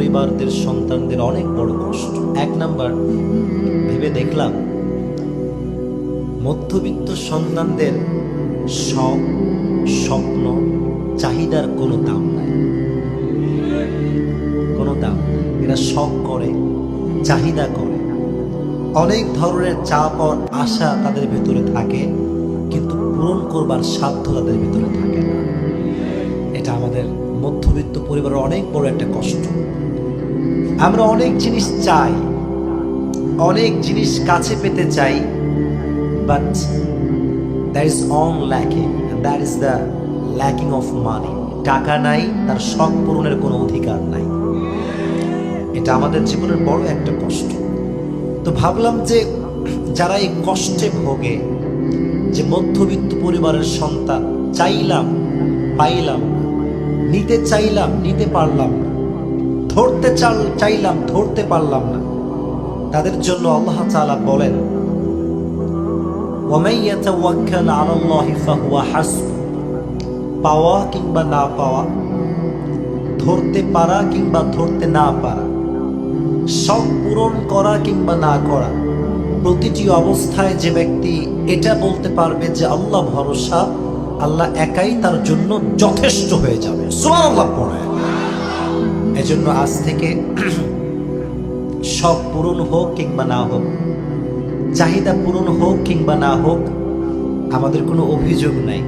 পরিবারদের সন্তানদের অনেক বড় কষ্ট। এক নাম্বার, ভেবে দেখলাম, মধ্যবিত্ত সন্তানদের শখ, স্বপ্ন, চাহিদার কোনো দাম নাই। কোনো দাম এরা শখ করে, চাহিদা করে। অনেক ধরনের চাপ আর আশা তাদের ভেতরে থাকে, কিন্তু পূরণ করবার সাধ্য তাদের ভেতরে থাকে না। এটা আমাদের মধ্যবিত্ত পরিবারের অনেক বড় একটা কষ্ট। আমরা অনেক জিনিস চাই, অনেক জিনিস কাছে পেতে চাই but that is on lacking that is the lacking of money টাকা নাই, তার শখ পূরণের কোনো অধিকার নাই। এটা আমাদের জীবনের বড় একটা কষ্ট। তো ভাবলাম যে যারা এই কষ্টে ভোগে, যে মধ্যবিত্ত পরিবারের সন্তান, চাইলাম, পাইলাম, নিতে চাইলাম, নিতে পারলাম না। ধরতে চাল, চাইলাম, ধরতে পারলাম না। তাদের জন্য আল্লাহ তালা বলেন পাওয়া কিংবা না পাওয়া, ধরতে পারা কিংবা ধরতে না পারা, সব পূরণ করা কিংবা না করা, প্রতিটি অবস্থায় যে ব্যক্তি এটা বলতে পারবে যে আল্লাহ ভরসা, আল্লাহ একাই তার জন্য যথেষ্ট হয়ে যাবে। সোয়াল্লাহ পড়ায় এজন্য আজ থেকে সব পূরণ হোক কিংবা না হোক, চাহিদা পূরণ হোক কিংবা না হোক, আমাদের কোনো অভিযোগ নাই।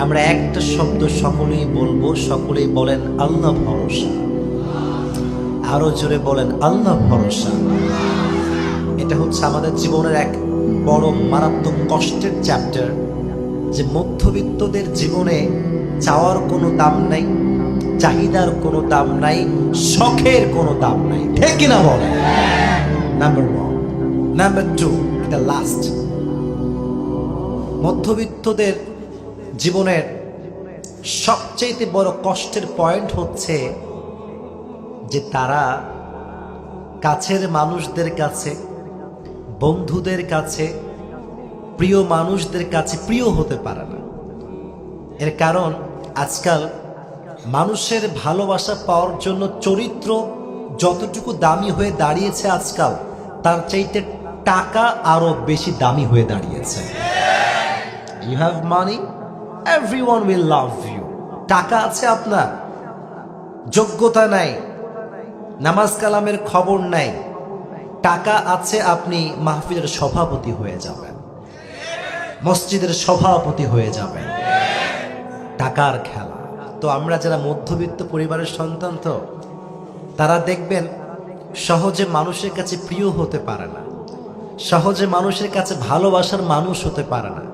আমরা একটা শব্দ সকলেই বলব, সকলেই বলেন আল্লাহ ভরসা। আরও জোরে বলেন আল্লাহ ভরসা। এটা হচ্ছে আমাদের জীবনের এক বড় মারাত্মক কষ্টের চ্যাপ্টার যে মধ্যবিত্তদের জীবনে চাওয়ার কোনো দাম নাই। চাহিদার কোনো দাম নাই, শখের কোনো দাম নাই। ঠিক কিনা বল নাম্বার ওয়ান নাম্বার টু এটা লাস্ট মধ্যবিত্তদের জীবনের সবচেয়ে বড় কষ্টের পয়েন্ট হচ্ছে যে তারা কাছের মানুষদের কাছে, বন্ধুদের কাছে, প্রিয় মানুষদের কাছে প্রিয় হতে পারে না। এর কারণ আজকাল মানুষের ভালোবাসা পাওয়ার জন্য চরিত্র যতটুকু দামি হয়ে দাঁড়িয়েছে আজকাল, তার চাইতে টাকা আরও বেশি দামি হয়ে দাঁড়িয়েছে। You have money everyone will love you টাকা আছে আপনার। যোগ্যতা নাই। নামাজ কালামের খবর নাই। টাকা আছে আপনি মাহফিলের সভাপতি হয়ে যাবেন। মসজিদের সভাপতি হয়ে যাবেন। টাকার খেলা। তো আমরা যারা মধ্যবিত্ত পরিবারের সন্তান তো, তারা দেখবেন সহজে মানুষের কাছে প্রিয় হতে পারে না। সহজে মানুষের কাছে ভালোবাসার মানুষ হতে পারে না।